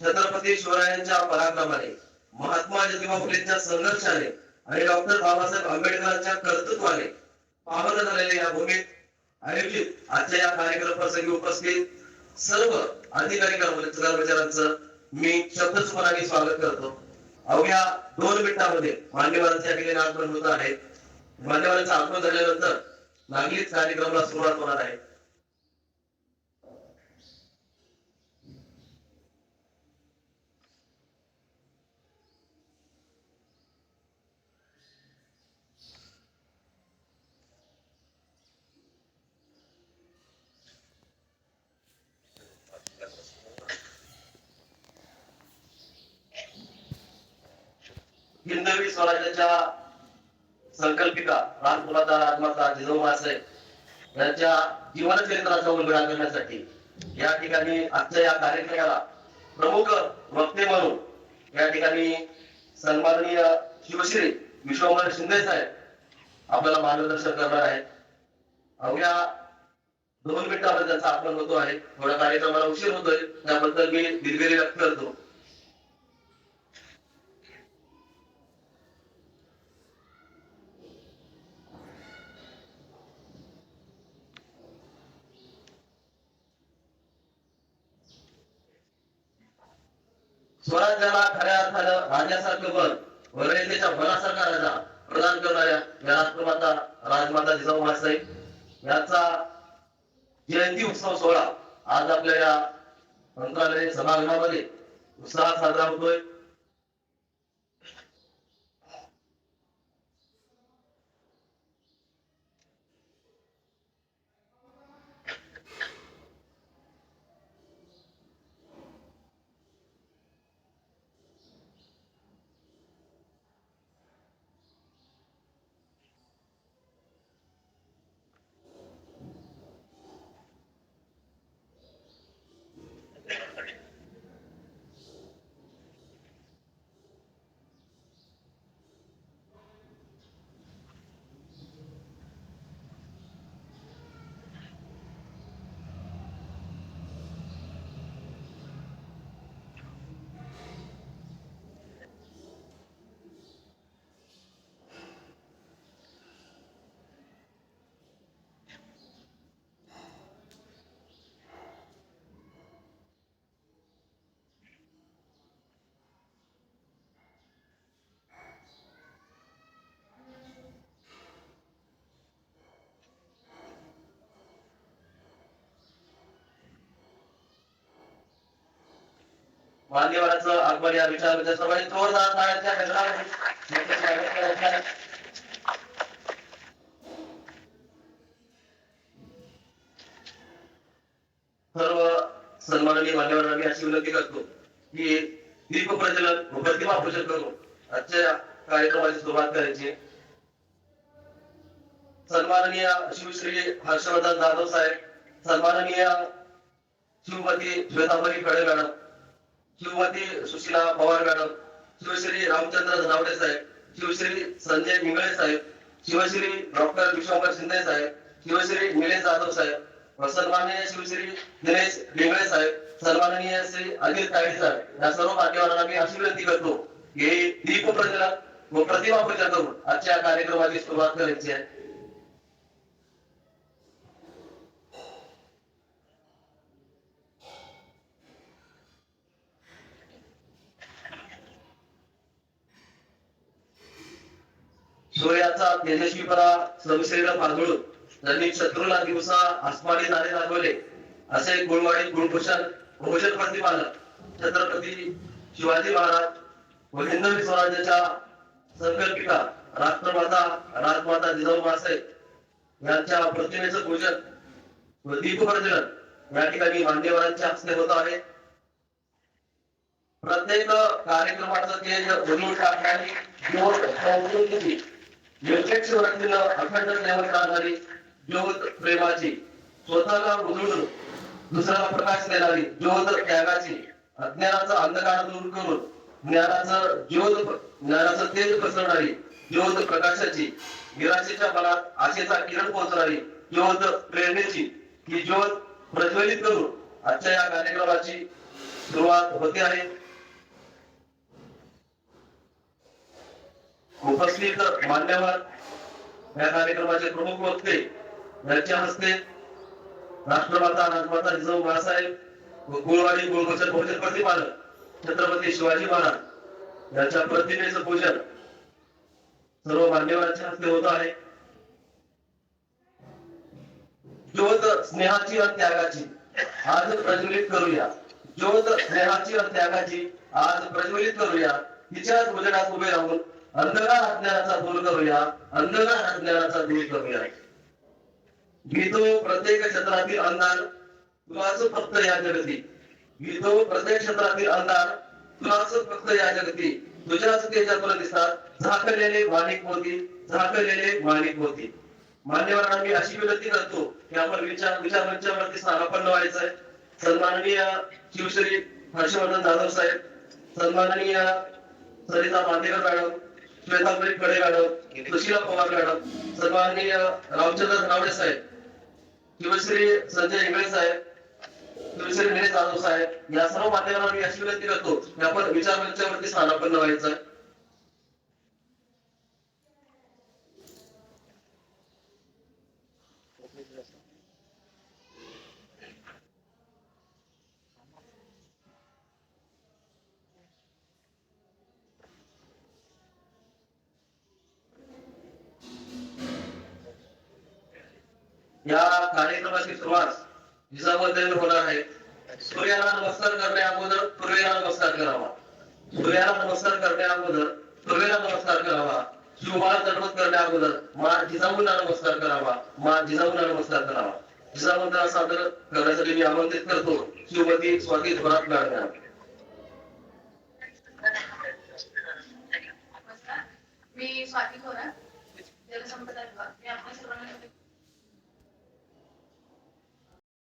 छत्रपती शिवरायांच्या पराक्रमाने महात्मा ज्योतिबा फुलेंच्या संघर्षाने आणि डॉक्टर बाबासाहेब आंबेडकरांच्या कर्तृत्वाने पावन झालेल्या या भूमीत आयोजित आजच्या या कार्यक्रम प्रसंगी उपस्थित सर्व अधिकारी कर्मचाऱ्यांचं मी शब्दसुमनाने स्वागत करतो. अवघ्या दोन मिनिटांमध्ये मान्यवरांचे अगदी ठिकाणी आगमन होत आहे मान्यवरांचं आगमन झाल्यानंतर लागलीच कार्यक्रमाला सुरुवात होणार आहे. हिंदवी स्वराज्याच्या संकल्पिका राजपुराचा राजमाता जिजाऊ साहेब यांच्या जीवनचरित्राचा उलगडा करण्यासाठी या ठिकाणी आजच्या या कार्यक्रमाला प्रमुख वक्ते म्हणून या ठिकाणी सन्माननीय शिवश्री विश्वमर शिंदे साहेब आपल्याला मार्गदर्शन करणार आहेत. अवघ्या दोन मिनिटांमध्ये त्यांचा आगमन होतो आहे. थोडा कार्यक्रमाला उशीर होतोय. त्याबद्दल मी दिलगिरी व्यक्त करतो. स्वराज्याला खऱ्या अर्थानं राजासारखं बल व रयतेच्या बलासारखा राजा प्रदान करणाऱ्या या राष्ट्रमाता राजमाता जिजाऊ साहेब यांचा जयंती उत्सव सोहळा आज आपल्या या मंत्रालय सभागृहामध्ये उत्साहात साजरा होतोय. मान्यवरांचं अकबर या विचाराच्या सर्वांनी जोरदार टाळ्यांच्या गजरामध्ये. सर्व सन्माननीय मान्यवरांना मी अशी विनंती करतो की दीप प्रज्वलन व प्रतिमा पूजन करून आजच्या कार्यक्रमाची सुरुवात करायची. सन्माननीय शिवश्री हर्षवर्धन जाधव साहेब सन्माननीय शिवमती श्वेतांबरी खडे मॅडम शिवमती सुशीला पवार मॅडम शिवश्री रामचंद्र धनावडे साहेब शिवश्री संजय मिंगळे साहेब शिवश्री डॉक्टर विश्वंकर शिंदे साहेब शिवश्री निलेश जाधव साहेब व सन्माननीय शिवश्री दिनेश लिंगळे साहेब सन्माननीय श्री अनिल तायडे साहेब या सर्व मान्यवरांना मी अशी विनंती करतो. हे दीप प्रज्वलन व प्रतिमा पूजा करून आजच्या कार्यक्रमाची सुरुवात करायची आहे. सूर्याचा तेजस्वीपणा संशयला पाजळून त्यांनी शत्रूला दिवसा आसमानी नारे दाखवले. असे गुणवाडी गुणभूषण भूषण प्रतिपादक छत्रपती शिवाजी महाराज व हिंदवी स्वराज्याच्या संकल्पिका राष्ट्रमाता राजमाता जिजाऊ मासाहेब यांच्या प्रतिमेचं पूजन व दीपप्रज्वलन या ठिकाणी मान्यवरांच्या हस्ते होत आहे. प्रत्येक कार्यक्रमाचं तेज अखंड सेवा ज्योत प्रेमाची स्वतःला उजळून दुसऱ्याला प्रकाश देणारी ज्योत त्यागाची अज्ञानाचा अंधकार दूर करून ज्ञानाचं ज्योत ज्ञानाचं तेज पसरणारी ज्योत प्रकाशाची निराशेच्या बलात आशेचा किरण पोहोचणारी ज्योत प्रेरणेची ही ज्योत प्रज्वलित करून आजच्या या कार्यक्रमाची सुरुवात होते आहे. उपस्थित मान्यवर या कार्यक्रमाचे प्रमुख वक्ते यांच्या हस्ते राष्ट्रमाता राजमाता जिजाऊ बाळासाहेब व कुळवाडी कुळवचन बहुजन प्रतिपालक छत्रपती शिवाजी महाराज यांच्या प्रतिमेचं पूजन सर्व मान्यवरांच्या हस्ते होत आहे. ज्योत स्नेहाची आणि त्यागाची आज प्रज्वलित करूया. ज्योत स्नेहाची आणि त्यागाची आज प्रज्वलित करूया. तिच्याच भोजनात उभे राहून अंधकार अज्ञानाचा दूर करूया अंधकार अज्ञानाचा दूर करूया. गीतो प्रत्येक क्षेत्रातील अंधार तुलाच फक्त या जगती. गीतो प्रत्येक क्षेत्रातील अंधार तुलाच फक्त या जगती. तुझ्याच तेजातून दिसतात झाकलेले माणिक होती झाकलेले माणिक होती. मान्यवरांना मी अशी विनंती करतो की आपण विचार विचार मंचावरती स्थानापन्न व्हायचंय. सन्माननीय शिवश्री हर्षवर्धन जाधव साहेब सन्माननीय Sarita Mandekar madam श्वेतांबरी Khade madam Sushila Pawar madam सन्माननीय रामचंद्र धनावडे साहेब शिवश्री संजय इंगळे साहेब शिवश्री निलेश जाधव साहेब या सर्व माध्यमांना मी अशी विनंती करतो की आपण विचार मंचावरती स्थानापन्न व्हायचंय या कार्यक्रमाची सुरुवात जिजामध्ये होणार आहे. सूर्याला नमस्कार करण्या अगोदर पूर्वेला नमस्कार करावा. सूर्याला नमस्कार करण्या अगोदर पूर्वेला नमस्कार करावा. शिवबाला दंडवत करण्या अगोदर मा जिजाऊंना नमस्कार करावा. मा जिजाऊंना नमस्कार करावा. जिजाऊंना सादर करण्यासाठी मी आमंत्रित करतो. श्रीमती स्वाती थोरात मॅडम